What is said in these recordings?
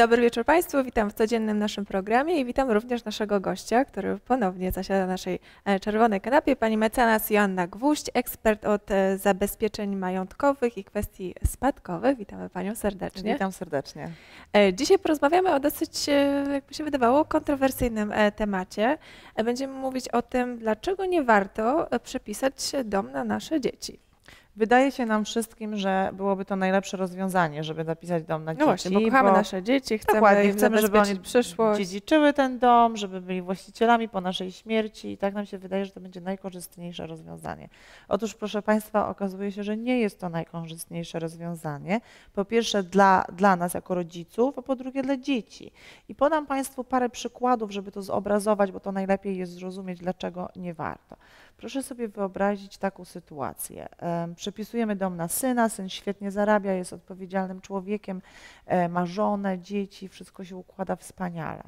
Dobry wieczór Państwu, witam w codziennym naszym programie i witam również naszego gościa, który ponownie zasiada na naszej e, czerwonej kanapie, pani mecenas Joanna Gwóźdź, ekspert od e, zabezpieczeń majątkowych i kwestii spadkowych. Witamy Panią serdecznie. Witam serdecznie. E, dzisiaj porozmawiamy o dosyć, jakby się wydawało, kontrowersyjnym temacie. Będziemy mówić o tym, dlaczego nie warto przepisać dom na nasze dzieci. Wydaje się nam wszystkim, że byłoby to najlepsze rozwiązanie, żeby napisać dom na no dzieci. Właśnie, bo kochamy bo nasze dzieci, chcemy, chcemy żeby oni przyszłość. dziedziczyły ten dom, żeby byli właścicielami po naszej śmierci i tak nam się wydaje, że to będzie najkorzystniejsze rozwiązanie. Otóż proszę Państwa, okazuje się, że nie jest to najkorzystniejsze rozwiązanie. Po pierwsze dla, dla nas jako rodziców, a po drugie dla dzieci. I podam Państwu parę przykładów, żeby to zobrazować, bo to najlepiej jest zrozumieć, dlaczego nie warto. Proszę sobie wyobrazić taką sytuację. Przepisujemy dom na syna, syn świetnie zarabia, jest odpowiedzialnym człowiekiem, e, ma żonę, dzieci, wszystko się układa wspaniale.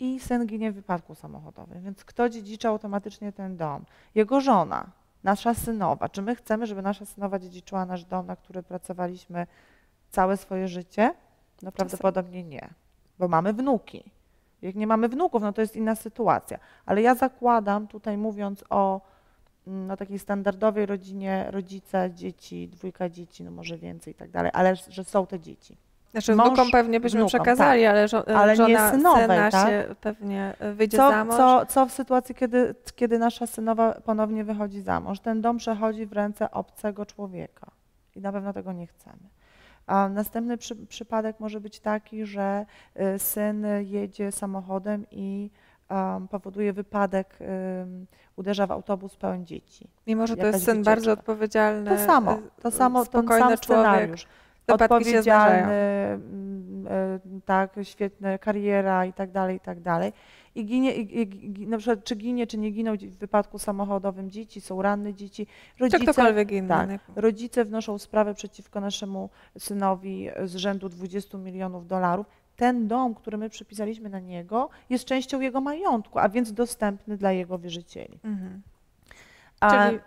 I syn ginie w wypadku samochodowym, więc kto dziedziczy automatycznie ten dom? Jego żona, nasza synowa. Czy my chcemy, żeby nasza synowa dziedziczyła nasz dom, na który pracowaliśmy całe swoje życie? No prawdopodobnie nie, bo mamy wnuki. Jak nie mamy wnuków, no to jest inna sytuacja. Ale ja zakładam, tutaj mówiąc o no, takiej standardowej rodzinie, rodzice, dzieci, dwójka dzieci, no może więcej i tak dalej, ale że są te dzieci. Znaczy Mąż, wnukom pewnie byśmy wnukom, przekazali, tak. ale, żo ale żona synowej, syna tak? się pewnie wyjdzie co, za mąż. Co, co w sytuacji, kiedy, kiedy nasza synowa ponownie wychodzi za mąż? Ten dom przechodzi w ręce obcego człowieka i na pewno tego nie chcemy. A następny przy, przypadek może być taki, że y, syn jedzie samochodem i powoduje wypadek, uderza w autobus pełen dzieci. Mimo, że to jest syn bardzo odpowiedzialny. To samo, to samo, ten sam scenariusz. Odpowiedzialny, mm, e, tak, świetna kariera i tak dalej, i tak dalej. I ginie, i, i, na przykład czy ginie, czy nie giną w wypadku samochodowym dzieci, są ranne dzieci. Rodzice, ktokolwiek inny. Tak, rodzice wnoszą sprawę przeciwko naszemu synowi z rzędu 20 milionów dolarów ten dom, który my przypisaliśmy na niego, jest częścią jego majątku, a więc dostępny dla jego wierzycieli. Mhm. A, Czyli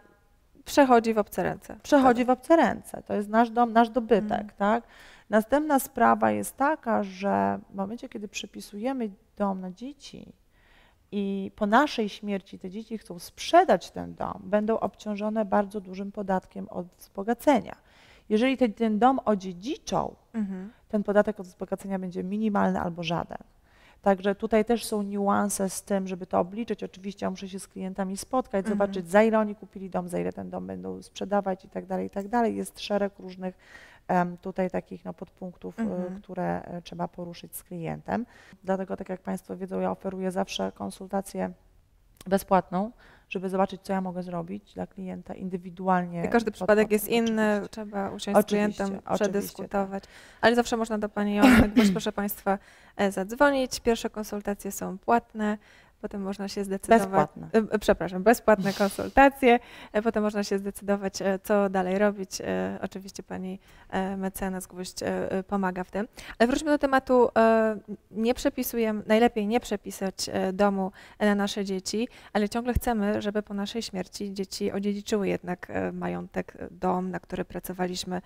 przechodzi w obce ręce. Przechodzi w obce ręce. To jest nasz dom, nasz dobytek. Mhm. Tak? Następna sprawa jest taka, że w momencie, kiedy przypisujemy dom na dzieci i po naszej śmierci te dzieci chcą sprzedać ten dom, będą obciążone bardzo dużym podatkiem od wzbogacenia. Jeżeli ten, ten dom odziedziczą, mhm. Ten podatek od wzbogacenia będzie minimalny albo żaden. Także tutaj też są niuanse z tym, żeby to obliczyć. Oczywiście ja muszę się z klientami spotkać, mhm. zobaczyć za ile oni kupili dom, za ile ten dom będą sprzedawać i tak dalej, i tak dalej. Jest szereg różnych tutaj takich no, podpunktów, e, mhm. które e, trzeba poruszyć z klientem. Dlatego, tak jak Państwo wiedzą, ja oferuję zawsze konsultację bezpłatną, żeby zobaczyć, co ja mogę zrobić dla klienta indywidualnie. I każdy przypadek jest inny, oczywiście. trzeba usiąść oczywiście, z klientem, tak. przedyskutować. Ale zawsze można do Pani Joanny, proszę Państwa, e, zadzwonić. Pierwsze konsultacje są płatne. Potem można się zdecydować. Bezpłatne. E, przepraszam, bezpłatne konsultacje. E, potem można się zdecydować, e, co dalej robić. Oczywiście pani mecenas Gwóźdź pomaga w tym. Ale wróćmy do tematu. Nie przepisujemy, najlepiej nie przepisać domu na nasze dzieci, ale ciągle chcemy, żeby po naszej śmierci dzieci odziedziczyły jednak majątek, dom, na który pracowaliśmy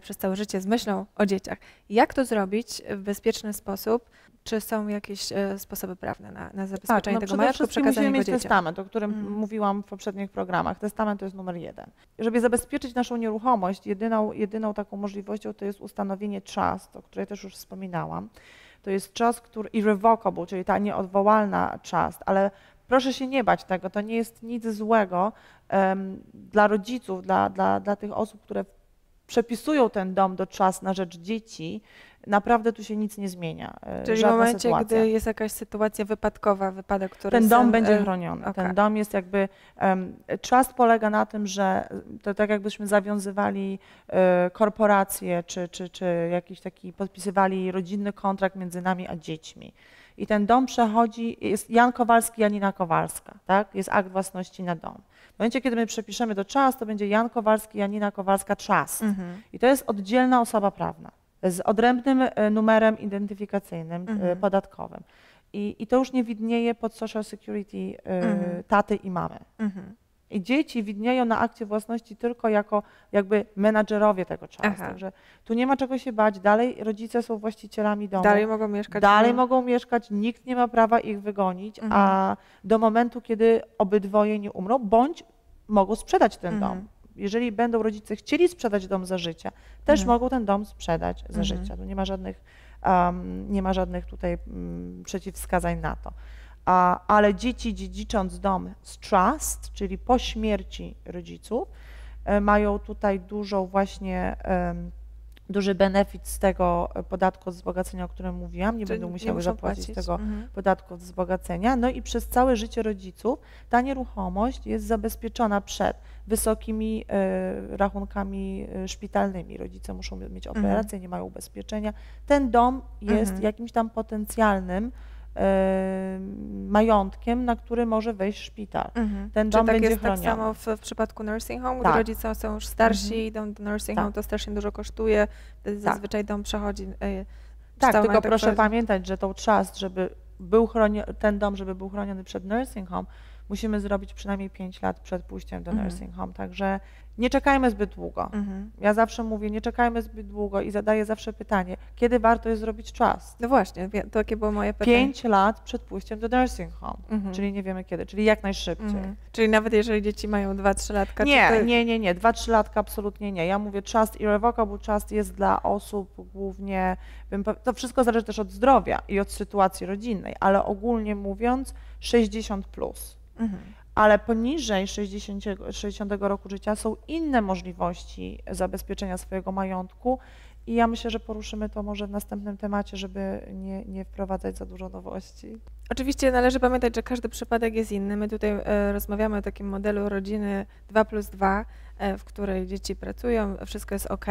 przez całe życie z myślą o dzieciach. Jak to zrobić w bezpieczny sposób? Czy są jakieś e, sposoby prawne na, na zabezpieczenie tak, no tego majątku, przekazanie musimy mieć dzieciom? testament, o którym hmm. mówiłam w poprzednich programach. Testament to jest numer jeden. Żeby zabezpieczyć naszą nieruchomość, jedyną, jedyną taką możliwością to jest ustanowienie trust, o której też już wspominałam. To jest trust, który irrevocable, czyli ta nieodwołalna trust, ale proszę się nie bać tego, to nie jest nic złego um, dla rodziców, dla, dla, dla tych osób, które przepisują ten dom do czas na rzecz dzieci, naprawdę tu się nic nie zmienia. E, Czyli w momencie, sytuacja. gdy jest jakaś sytuacja wypadkowa, wypadek, który Ten dom będzie e, chroniony. Okay. Ten dom jest jakby, um, trust polega na tym, że to tak jakbyśmy zawiązywali e, korporacje, czy, czy, czy jakiś taki, podpisywali rodzinny kontrakt między nami a dziećmi. I ten dom przechodzi, jest Jan Kowalski, Janina Kowalska, tak? Jest akt własności na dom. W momencie, kiedy my przepiszemy do czas, to będzie Jan Kowalski, Janina Kowalska, czas. Mhm. I to jest oddzielna osoba prawna z odrębnym e, numerem identyfikacyjnym e, mhm. podatkowym. I, I to już nie widnieje pod Social Security e, mhm. taty i mamy. I dzieci widnieją na akcie własności tylko jako jakby menadżerowie tego czasu. Aha. Także tu nie ma czego się bać. Dalej rodzice są właścicielami domu. Dalej mogą mieszkać. Dalej mogą mieszkać, nikt nie ma prawa ich wygonić, Mhm. a do momentu, kiedy obydwoje nie umrą, bądź mogą sprzedać ten Mhm. dom. Jeżeli będą rodzice chcieli sprzedać dom za życia, też Mhm. mogą ten dom sprzedać za Mhm. życia. Tu nie ma żadnych, um, nie ma żadnych tutaj um, przeciwwskazań na to. A, ale dzieci dziedzicząc dom z trust, czyli po śmierci rodziców, e, mają tutaj dużą właśnie duży benefit z tego podatku od wzbogacenia, o którym mówiłam. Nie Czyli będą musiały muszą zapłacić płacić. tego Mhm. podatku od wzbogacenia. No i przez całe życie rodziców ta nieruchomość jest zabezpieczona przed wysokimi e, rachunkami e, szpitalnymi. Rodzice muszą mieć Mhm. operację, nie mają ubezpieczenia. Ten dom jest Mhm. jakimś tam potencjalnym majątkiem, na który może wejść szpital. Mhm. Ten Czy dom tak będzie jest chroniony. tak samo w, w przypadku nursing home, Tak. gdy rodzice są już starsi, Mhm. idą do nursing Tak. home, to strasznie dużo kosztuje, wtedy Tak. zazwyczaj dom przechodzi... czy Tak, tylko proszę przechodzi- pamiętać, że tą trust, żeby był chroni- ten dom, żeby był chroniony przed nursing home, musimy zrobić przynajmniej 5 lat przed pójściem do Mhm. nursing home. Także nie czekajmy zbyt długo. Mhm. Ja zawsze mówię, nie czekajmy zbyt długo i zadaję zawsze pytanie, kiedy warto jest zrobić trust? No właśnie, to takie było moje pytanie. 5 lat przed pójściem do nursing home, Mhm. czyli nie wiemy kiedy, czyli jak najszybciej. Mhm. Czyli nawet jeżeli dzieci mają 2-3 latka, Nie, to... nie, nie, nie. Dwa, trzy latka absolutnie nie. Ja mówię trust, irrevocable trust jest dla osób głównie, to wszystko zależy też od zdrowia i od sytuacji rodzinnej, ale ogólnie mówiąc 60 plus. Mhm. Ale poniżej 60, 60 roku życia są inne możliwości zabezpieczenia swojego majątku i ja myślę, że poruszymy to może w następnym temacie, żeby nie, nie wprowadzać za dużo nowości. Oczywiście należy pamiętać, że każdy przypadek jest inny. My tutaj e, rozmawiamy o takim modelu rodziny 2 plus 2, e, w której dzieci pracują, wszystko jest ok,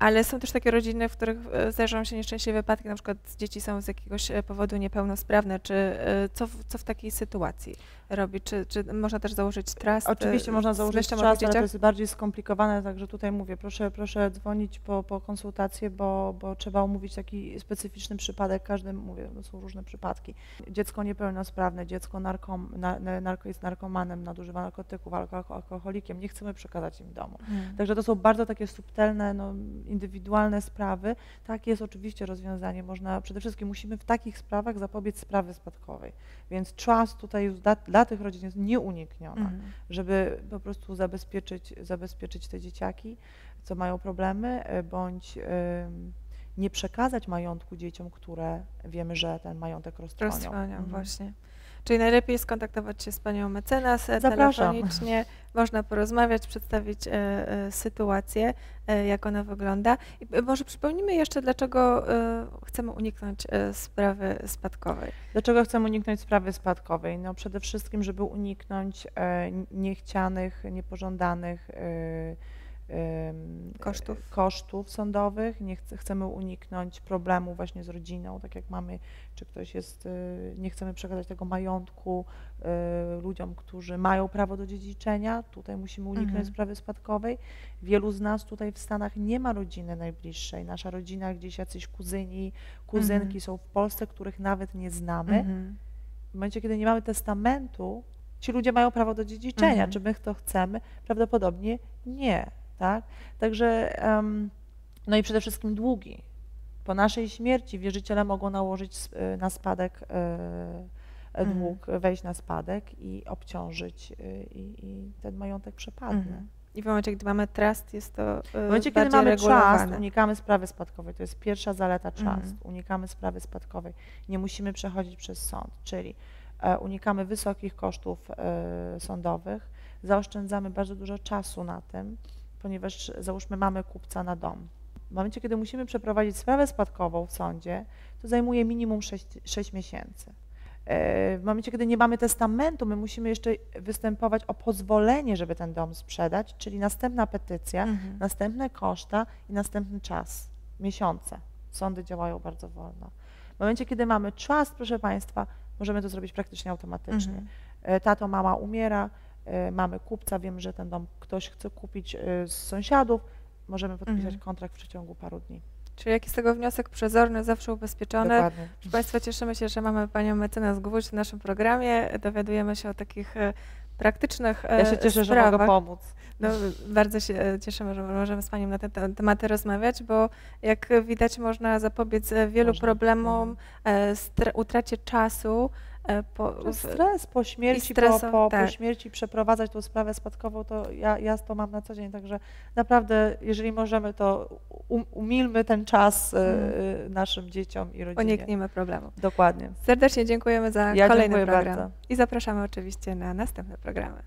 ale są też takie rodziny, w których e, zdarzają się nieszczęśliwe wypadki, na przykład dzieci są z jakiegoś e, powodu niepełnosprawne. Czy e, co, w- co w takiej sytuacji robić? Czy, czy można też założyć trust? e, Oczywiście można założyć tych ale to jest bardziej skomplikowane, także tutaj mówię, proszę, proszę dzwonić po, po konsultację, bo, bo trzeba omówić taki specyficzny przypadek, każdy, mówię, no są różne przypadki. Dziecko niepełnosprawne, dziecko narkom, na, na- narko, jest narkomanem, nadużywa narkotyków, alko, alkoholikiem, nie chcemy przekazać im domu. Mhm. Także to są bardzo takie subtelne, no, indywidualne sprawy. Tak jest oczywiście rozwiązanie. Można, przede wszystkim musimy w takich sprawach zapobiec sprawy spadkowej. Więc trust tutaj już dla, dla tych rodzin jest nieunikniona Mhm. żeby po prostu zabezpieczyć, zabezpieczyć te dzieciaki, co mają problemy, e, bądź ym, nie przekazać majątku dzieciom, które wiemy, że ten majątek roztrwonią. Roztrwaniam, Mhm. właśnie. Czyli najlepiej skontaktować się z panią mecenas e, Zapraszam. telefonicznie, można porozmawiać, przedstawić e, e, sytuację, e, jak ona wygląda. I e, może przypomnijmy jeszcze, dlaczego e, chcemy uniknąć sprawy spadkowej. Dlaczego chcemy uniknąć sprawy spadkowej? No przede wszystkim, żeby uniknąć niechcianych, niepożądanych Kosztów. kosztów sądowych. Nie chce, chcemy uniknąć problemu właśnie z rodziną, tak jak mamy, czy ktoś jest, e, nie chcemy przekazać tego majątku e, ludziom, którzy mają prawo do dziedziczenia. Tutaj musimy uniknąć Mhm. sprawy spadkowej. Wielu z nas tutaj w Stanach nie ma rodziny najbliższej. Nasza rodzina, gdzieś jacyś kuzyni, kuzynki Mhm. są w Polsce, których nawet nie znamy. Mhm. W momencie, kiedy nie mamy testamentu, ci ludzie mają prawo do dziedziczenia. Mhm. Czy my to chcemy? Prawdopodobnie nie. Tak? Także, no i przede wszystkim długi. Po naszej śmierci wierzyciele mogą nałożyć y, na spadek y, Mhm. dług, wejść na spadek i obciążyć y, i, i ten majątek przepadnie. Mhm. I w momencie, gdy mamy trust, jest to W momencie, kiedy mamy trust, unikamy sprawy spadkowej. To jest pierwsza zaleta trust. Mhm. Unikamy sprawy spadkowej. Nie musimy przechodzić przez sąd, czyli e, unikamy wysokich kosztów e, sądowych, zaoszczędzamy bardzo dużo czasu na tym, ponieważ załóżmy mamy kupca na dom. W momencie, kiedy musimy przeprowadzić sprawę spadkową w sądzie, to zajmuje minimum 6, 6 miesięcy. E, W momencie, kiedy nie mamy testamentu, my musimy jeszcze występować o pozwolenie, żeby ten dom sprzedać, czyli następna petycja, Mhm. następne koszta i następny czas, miesiące. Sądy działają bardzo wolno. W momencie, kiedy mamy trust, proszę Państwa, możemy to zrobić praktycznie automatycznie. Mhm. E, Tato, mama umiera, mamy kupca, wiemy, że ten dom ktoś chce kupić e, z sąsiadów, możemy podpisać Mhm. kontrakt w przeciągu paru dni. Czyli jaki z tego wniosek przezorny, zawsze ubezpieczony. Dokładnie. Proszę Państwa, cieszymy się, że mamy Panią mecenas Gwóźdź w naszym programie. Dowiadujemy się o takich e, praktycznych Ja się e, cieszę, że sprawach. mogę pomóc. No, bardzo się e, cieszymy, że możemy z Panią na te te tematy rozmawiać, bo jak widać można zapobiec e, wielu Można. problemom, Mhm. e, utracie czasu. E, Po, Stres po śmierci, streso- po, po, tak. po śmierci przeprowadzać tą sprawę spadkową, to ja, ja to mam na co dzień, także naprawdę, jeżeli możemy, to um, umilmy ten czas Mhm. naszym dzieciom i rodzinie. uniknijmy problemu. Dokładnie. Serdecznie dziękujemy za Ja kolejny dziękuję program bardzo. i zapraszamy oczywiście na następne programy.